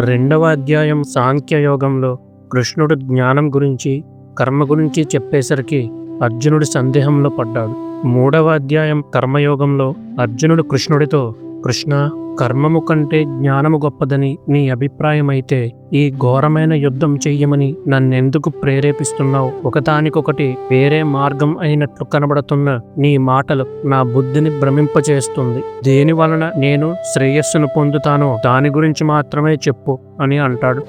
రెండవ అధ్యాయం సాంఖ్యయోగంలో కృష్ణుడు జ్ఞానం గురించి కర్మ గురించి చెప్పేసరికి అర్జునుడు సందేహంలో పడ్డాడు. మూడవ అధ్యాయం కర్మయోగంలో అర్జునుడు కృష్ణుడితో కృష్ణ కర్మము కంటే జ్ఞానము గొప్పదని నీ అభిప్రాయమైతే ఈ ఘోరమైన యుద్ధం చెయ్యమని నన్నెందుకు ప్రేరేపిస్తున్నావు? ఒకదానికొకటి వేరే మార్గం అయినట్లు కనబడుతున్న నీ మాటలు నా బుద్ధిని భ్రమింపచేస్తుంది దేని వలన నేను శ్రేయస్సును పొందుతానో దాని గురించి మాత్రమే చెప్పు అని అంటాడు.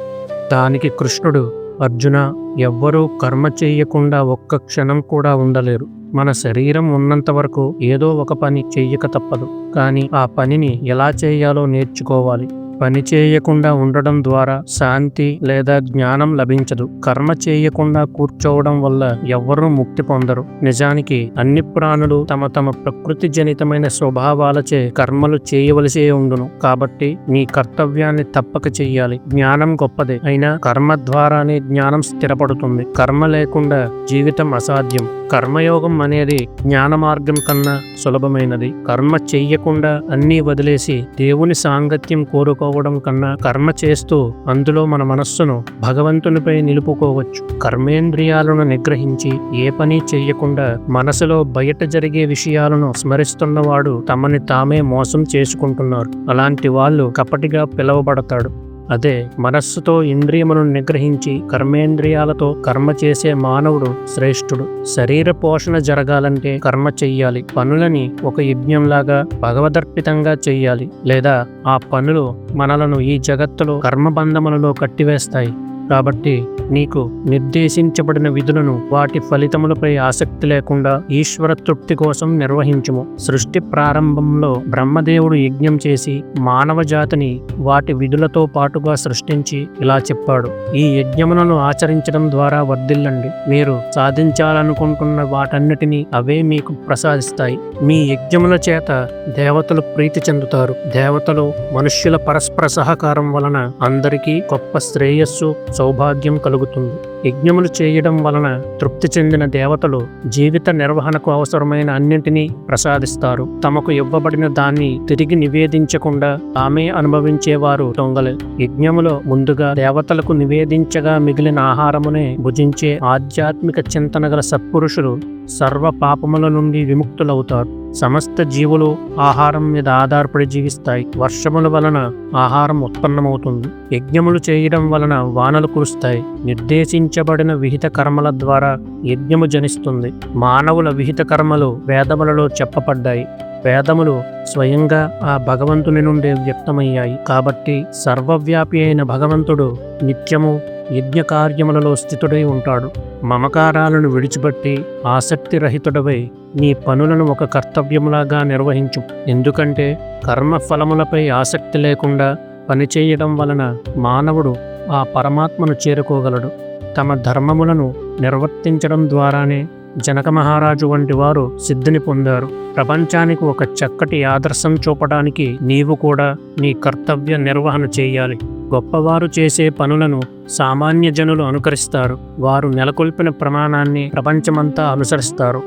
దానికి కృష్ణుడు అర్జున ఎవ్వరూ కర్మ చేయకుండా ఒక్క క్షణం కూడా ఉండలేరు. మన శరీరం ఉన్నంత వరకు ఏదో ఒక పని చెయ్యక తప్పదు. కానీ ఆ పనిని ఎలా చేయాలో నేర్చుకోవాలి. పని చేయకుండా ఉండడం ద్వారా శాంతి లేదా జ్ఞానం లభించదు. కర్మ చేయకుండా కూర్చోవడం వల్ల ఎవ్వరూ ముక్తి పొందరు. నిజానికి అన్ని ప్రాణులు తమ తమ ప్రకృతి జనితమైన స్వభావాలచే కర్మలు చేయవలసే ఉండును. కాబట్టి నీ కర్తవ్యాన్ని తప్పక చెయ్యాలి. జ్ఞానం గొప్పదే. అయినా కర్మ ద్వారానే జ్ఞానం స్థిరపడుతుంది. కర్మ లేకుండా జీవితం అసాధ్యం. కర్మయోగం అనేది జ్ఞాన మార్గం కన్నా సులభమైనది. కర్మ చెయ్యకుండా అన్నీ వదిలేసి దేవుని సాంగత్యం కోరుకోవడం కన్నా కర్మ చేస్తూ అందులో మన మనస్సును భగవంతునిపై నిలుపుకోవచ్చు. కర్మేంద్రియాలను నిగ్రహించి ఏ పని చెయ్యకుండా మనసులో బయట జరిగే విషయాలను స్మరిస్తున్నవాడు తమని తామే మోసం చేసుకుంటున్నారు. అలాంటి వాళ్ళు కపటిగా పిలువబడతాడు. అదే మనస్సుతో ఇంద్రియమును నిగ్రహించి కర్మేంద్రియాలతో కర్మ చేసే మానవుడు శ్రేష్ఠుడు. శరీర పోషణ జరగాలంటే కర్మ చెయ్యాలి. పనులని ఒక యజ్ఞంలాగా భగవదర్పితంగా చెయ్యాలి. లేదా ఆ పనులు మనలను ఈ జగత్తులో కర్మబంధములలో కట్టివేస్తాయి. కాబట్టి నీకు నిర్దేశించబడిన విధులను వాటి ఫలితములపై ఆసక్తి లేకుండా ఈశ్వర తృప్తి కోసం నిర్వహించుము. సృష్టి ప్రారంభంలో బ్రహ్మదేవుడు యజ్ఞం చేసి మానవ జాతిని వాటి విధులతో పాటుగా సృష్టించి ఇలా చెప్పాడు. ఈ యజ్ఞములను ఆచరించడం ద్వారా వర్ధిల్లండి. మీరు సాధించాలనుకుంటున్న వాటన్నిటినీ అవే మీకు ప్రసాదిస్తాయి. మీ యజ్ఞముల చేత దేవతలు ప్రీతి చెందుతారు. దేవతలు మనుష్యుల పరస్పర సహకారం వలన అందరికీ గొప్ప శ్రేయస్సు సౌభాగ్యం కలుగుతుంది. యజ్ఞములు చేయడం వలన తృప్తి చెందిన దేవతలు జీవిత నిర్వహణకు అవసరమైన అన్నింటినీ ప్రసాదిస్తారు. తమకు ఇవ్వబడిన దాన్ని తిరిగి నివేదించకుండా ఆమె అనుభవించేవారు దొంగలు. యజ్ఞములో ముందుగా దేవతలకు నివేదించగా మిగిలిన ఆహారమునే భుజించే ఆధ్యాత్మిక చింతన గల సత్పురుషులు సర్వ పాపముల నుండి విముక్తులవుతారు. సమస్త జీవులు ఆహారం మీద ఆధారపడి జీవిస్తాయి. వర్షముల వలన ఆహారం ఉత్పన్నమవుతుంది. యజ్ఞములు చేయడం వలన వానలు కురుస్తాయి. నిర్దేశించబడిన విహిత కర్మల ద్వారా యజ్ఞము జనిస్తుంది. మానవుల విహిత కర్మలు వేదములలో చెప్పబడ్డాయి. వేదములు స్వయంగా ఆ భగవంతుని నుండి వ్యక్తమయ్యాయి. కాబట్టి సర్వవ్యాపి అయిన భగవంతుడు నిత్యము యజ్ఞకార్యములలో స్థితుడై ఉంటాడు. మమకారాలను విడిచిపెట్టి ఆసక్తిరహితుడవై నీ పనులను ఒక కర్తవ్యములాగా నిర్వహించు. ఎందుకంటే కర్మ ఫలములపై ఆసక్తి లేకుండా పనిచేయడం వలన మానవుడు ఆ పరమాత్మను చేరుకోగలడు. తమ ధర్మములను నిర్వర్తించడం ద్వారానే జనక మహారాజు వంటి వారు సిద్ధిని పొందారు. ప్రపంచానికి ఒక చక్కటి ఆదర్శం చూపడానికి నీవు కూడా నీ కర్తవ్య నిర్వహణ చేయాలి. గొప్పవారు చేసే పనులను సామాన్య జనులు అనుకరిస్తారు. వారు నెలకొల్పిన ప్రమాణాన్ని ప్రపంచమంతా అనుసరిస్తారు.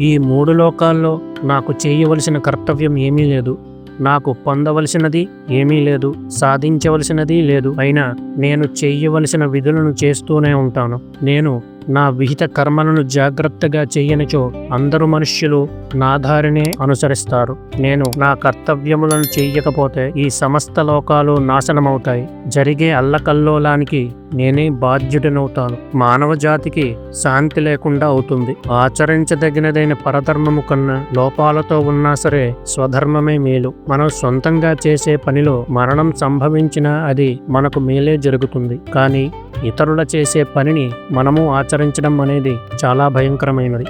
ఈ మూడు లోకాల్లో నాకు చేయవలసిన కర్తవ్యం ఏమీ లేదు. నాకు పొందవలసినది ఏమీ లేదు. సాధించవలసినది లేదు. అయినా నేను చేయవలసిన విధులను చేస్తూనే ఉంటాను. నేను నా విహిత కర్మలను జాగ్రత్తగా చేయనిచో అందరు మనుష్యులు నా దారినే అనుసరిస్తారు. నేను నా కర్తవ్యములను చెయ్యకపోతే ఈ సమస్త లోకాలు నాశనమవుతాయి. జరిగే అల్లకల్లోలానికి నేనే బాధ్యుడనవుతాను. మానవ జాతికి శాంతి లేకుండా అవుతుంది. ఆచరించదగినదైన పరధర్మము కన్నా లోపాలతో ఉన్నా సరే స్వధర్మమే మేలు. మనం సొంతంగా చేసే పనిలో మరణం సంభవించినా అది మనకు మేలే జరుగుతుంది. కానీ ఇతరుల చేసే పనిని మనము ఆచరించడం అనేది చాలా భయంకరమైనది.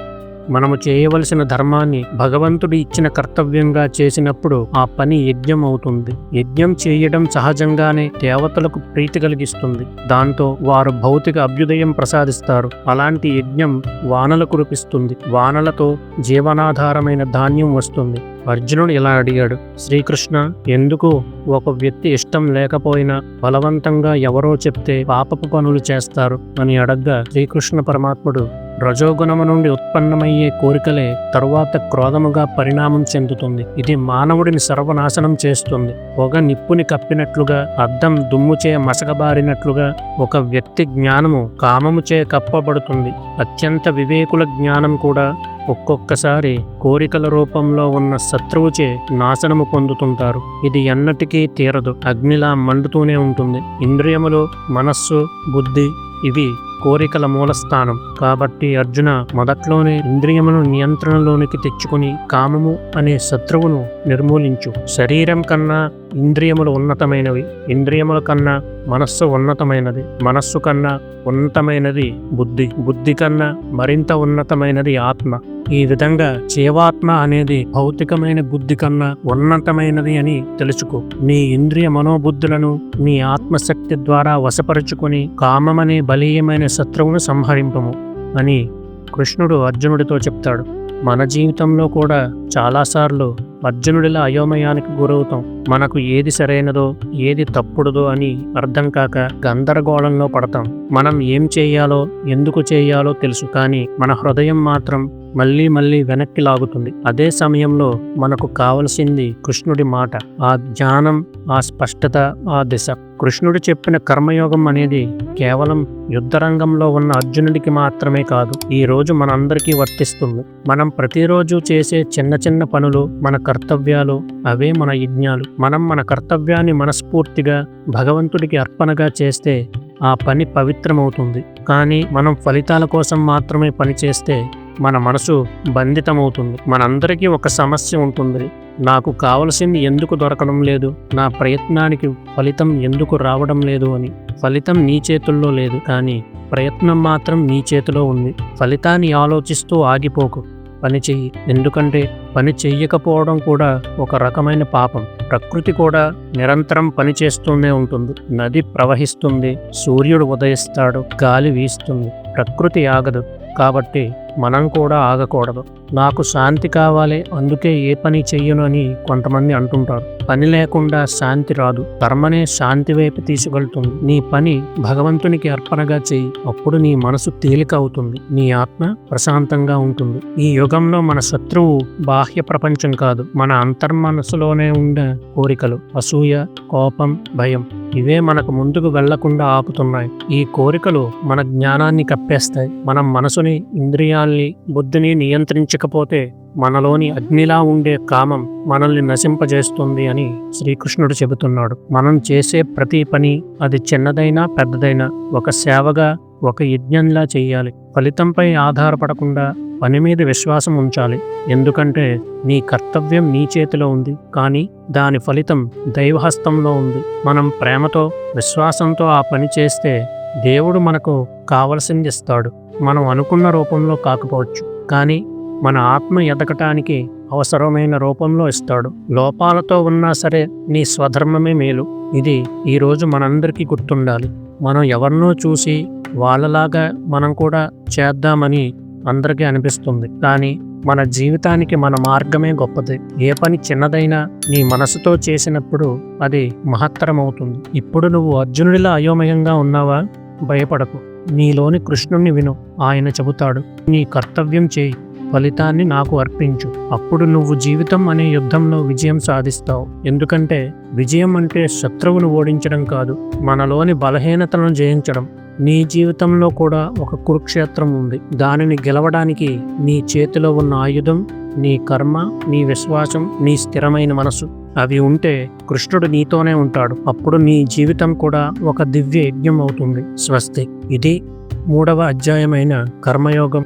మనము చేయవలసిన ధర్మాన్ని భగవంతుడు ఇచ్చిన కర్తవ్యంగా చేసినప్పుడు ఆ పని యజ్ఞం అవుతుంది యజ్ఞం చేయడం సహజంగానే దేవతలకు ప్రీతి కలిగిస్తుంది. దాంతో వారు భౌతిక అభ్యుదయం ప్రసాదిస్తారు. అలాంటి యజ్ఞం వానలు కురిపిస్తుంది. వానలతో జీవనాధారమైన ధాన్యం వస్తుంది. అర్జునుడు ఇలా అడిగాడు శ్రీకృష్ణ ఎందుకు ఒక వ్యక్తి ఇష్టం లేకపోయినా బలవంతంగా ఎవరో చెప్తే పాపపు పనులు చేస్తారు? అని అడగ్గా శ్రీకృష్ణ పరమాత్ముడు రజోగుణము నుండి ఉత్పన్నమయ్యే కోరికలే తరువాత క్రోధముగా పరిణామం చెందుతుంది. ఇది మానవుడిని సర్వనాశనం చేస్తుంది. పొగ నిప్పుని కప్పినట్లుగా అద్దం దుమ్ముచే మసకబారినట్లుగా ఒక వ్యక్తి జ్ఞానము కామముచే కప్పబడుతుంది. అత్యంత వివేకుల జ్ఞానం కూడా ఒక్కొక్కసారి కోరికల రూపంలో ఉన్న శత్రువుచే నాశనము పొందుతుంటారు. ఇది ఎన్నటికీ తీరదు. అగ్నిలా మండుతూనే ఉంటుంది. ఇంద్రియములు మనస్సు బుద్ధి ఇవి కోరికల మూలస్థానం. కాబట్టి అర్జున మొదట్లోనే ఇంద్రియమును నియంత్రణలోనికి తెచ్చుకుని కామము అనే శత్రువును నిర్మూలించు. శరీరం కన్నా ఇంద్రియములు ఉన్నతమైనవి. ఇంద్రియముల కన్నా మనస్సు ఉన్నతమైనది. మనస్సు కన్నా ఉన్నతమైనది బుద్ధి. బుద్ధి కన్నా మరింత ఉన్నతమైనది ఆత్మ. ఈ విధంగా జీవాత్మ అనేది భౌతికమైన బుద్ధి కన్నా ఉన్నతమైనది అని తెలుసుకో. నీ ఇంద్రియ మనోబుద్ధులను నీ ఆత్మశక్తి ద్వారా వశపరుచుకొని కామమనే బలీయమైన శత్రువును సంహరింపము అని కృష్ణుడు అర్జునుడితో చెప్తాడు. మన జీవితంలో కూడా చాలాసార్లు అర్జునుడిలా అయోమయానికి గురవుతాం. మనకు ఏది సరైనదో ఏది తప్పుడుదో అని అర్థం కాక గందరగోళంలో పడతాం. మనం ఏం చేయాలో ఎందుకు చేయాలో తెలుసు కానీ మన హృదయం మాత్రం మళ్ళీ మళ్ళీ వెనక్కి లాగుతుంది. అదే సమయంలో మనకు కావలసింది కృష్ణుడి మాట. ఆ జ్ఞానం ఆ స్పష్టత ఆ దిశ. కృష్ణుడు చెప్పిన కర్మయోగం అనేది కేవలం యుద్ధరంగంలో ఉన్న అర్జునుడికి మాత్రమే కాదు ఈ రోజు మనందరికీ వర్తిస్తుంది. మనం ప్రతిరోజు చేసే చిన్న చిన్న పనులు మన కర్తవ్యాలు అవే మన యజ్ఞాలు. మనం మన కర్తవ్యాన్ని మనస్ఫూర్తిగా భగవంతుడికి అర్పణగా చేస్తే ఆ పని పవిత్రమవుతుంది. కానీ మనం ఫలితాల కోసం మాత్రమే పని చేస్తే మన మనసు బంధితమవుతుంది. మనందరికీ ఒక సమస్య ఉంటుంది. నాకు కావలసింది ఎందుకు దొరకడం లేదు? నా ప్రయత్నానికి ఫలితం ఎందుకు రావడం లేదు అని. ఫలితం నీ చేతుల్లో లేదు. కానీ ప్రయత్నం మాత్రం నీ చేతిలో ఉంది. ఫలితాన్ని ఆలోచిస్తూ ఆగిపోకు. పని చెయ్యి. ఎందుకంటే పని చెయ్యకపోవడం కూడా ఒక రకమైన పాపం. ప్రకృతి కూడా నిరంతరం పని చేస్తూనే ఉంటుంది. నది ప్రవహిస్తుంది. సూర్యుడు ఉదయిస్తాడు. గాలి వీస్తుంది. ప్రకృతి ఆగదు. కాబట్టి మనం కూడా ఆగకూడదు. నాకు శాంతి కావాలి అందుకే ఏ పని చెయ్యను అని కొంతమంది అంటుంటారు. పని లేకుండా శాంతి రాదు. కర్మనే శాంతి వైపు తీసుకెళ్తుంది. నీ పని భగవంతునికి అర్పణగా చెయ్యి. అప్పుడు నీ మనసు తేలిక అవుతుంది నీ ఆత్మ ప్రశాంతంగా ఉంటుంది. ఈ యుగంలో మన శత్రువు బాహ్య ప్రపంచం కాదు. మన అంతర్మనసులోనే ఉండే కోరికలు. అసూయ కోపం భయం. ఇవే మనకు ముందుకు వెళ్ళకుండా ఆపుతున్నాయి. ఈ కోరికలు మన జ్ఞానాన్ని కప్పేస్తాయి. మనం మనసుని ఇంద్రియాల్ని బుద్ధిని నియంత్రించకపోతే మనలోని అగ్నిలా ఉండే కామం మనల్ని నశింపజేస్తుంది అని శ్రీకృష్ణుడు చెబుతున్నాడు. మనం చేసే ప్రతి పని అది చిన్నదైనా పెద్దదైనా ఒక సేవగా ఒక యజ్ఞంలా చేయాలి. ఫలితంపై ఆధారపడకుండా పని మీద విశ్వాసం ఉంచాలి. ఎందుకంటే నీ కర్తవ్యం నీ చేతిలో ఉంది. కానీ దాని ఫలితం దైవహస్తంలో ఉంది. మనం ప్రేమతో విశ్వాసంతో ఆ పని చేస్తే దేవుడు మనకు కావలసింది ఇస్తాడు. మనం అనుకున్న రూపంలో కాకపోవచ్చు. కానీ మన ఆత్మ ఎదగటానికి అవసరమైన రూపంలో ఇస్తాడు. లోపాలతో ఉన్నా సరే నీ స్వధర్మమే మేలు. ఇది ఈరోజు మనందరికీ గుర్తుండాలి. మనం ఎవరినో చూసి వాళ్ళలాగా మనం కూడా చేద్దామని అందరికీ అనిపిస్తుంది. కానీ మన జీవితానికి మన మార్గమే గొప్పది. ఏ పని చిన్నదైనా నీ మనసుతో చేసినప్పుడు అది మహత్తరమవుతుంది. ఇప్పుడు నువ్వు అర్జునుడిలా అయోమయంగా ఉన్నావా? భయపడకు. నీలోని కృష్ణుణ్ణి విను. ఆయన చెబుతాడు నీ కర్తవ్యం చేయి. ఫలితాన్ని నాకు అర్పించు. అప్పుడు నువ్వు జీవితం అనే యుద్ధంలో విజయం సాధిస్తావు. ఎందుకంటే విజయం అంటే శత్రువును ఓడించడం కాదు. మనలోని బలహీనతలను జయించడం. నీ జీవితంలో కూడా ఒక కురుక్షేత్రం ఉంది. దానిని గెలవడానికి నీ చేతిలో ఉన్న ఆయుధం నీ కర్మ నీ విశ్వాసం నీ స్థిరమైన మనసు అవి ఉంటే కృష్ణుడు నీతోనే ఉంటాడు. అప్పుడు నీ జీవితం కూడా ఒక దివ్య యజ్ఞం అవుతుంది. స్వస్తి. ఇది మూడవ అధ్యాయమైన కర్మయోగం.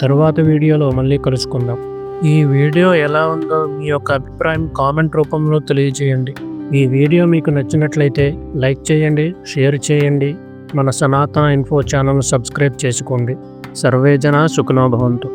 తరువాత వీడియోలో మళ్ళీ కలుసుకుందాం. ఈ వీడియో ఎలా ఉందో మీ యొక్క అభిప్రాయం కామెంట్ రూపంలో తెలియజేయండి. ఈ వీడియో మీకు నచ్చినట్లయితే లైక్ చేయండి షేర్ చేయండి. మన సనాతన ఇన్ఫో ఛానల్ సబ్స్క్రైబ్ చేసుకోండి. సర్వేజన సుఖనో భవంతు.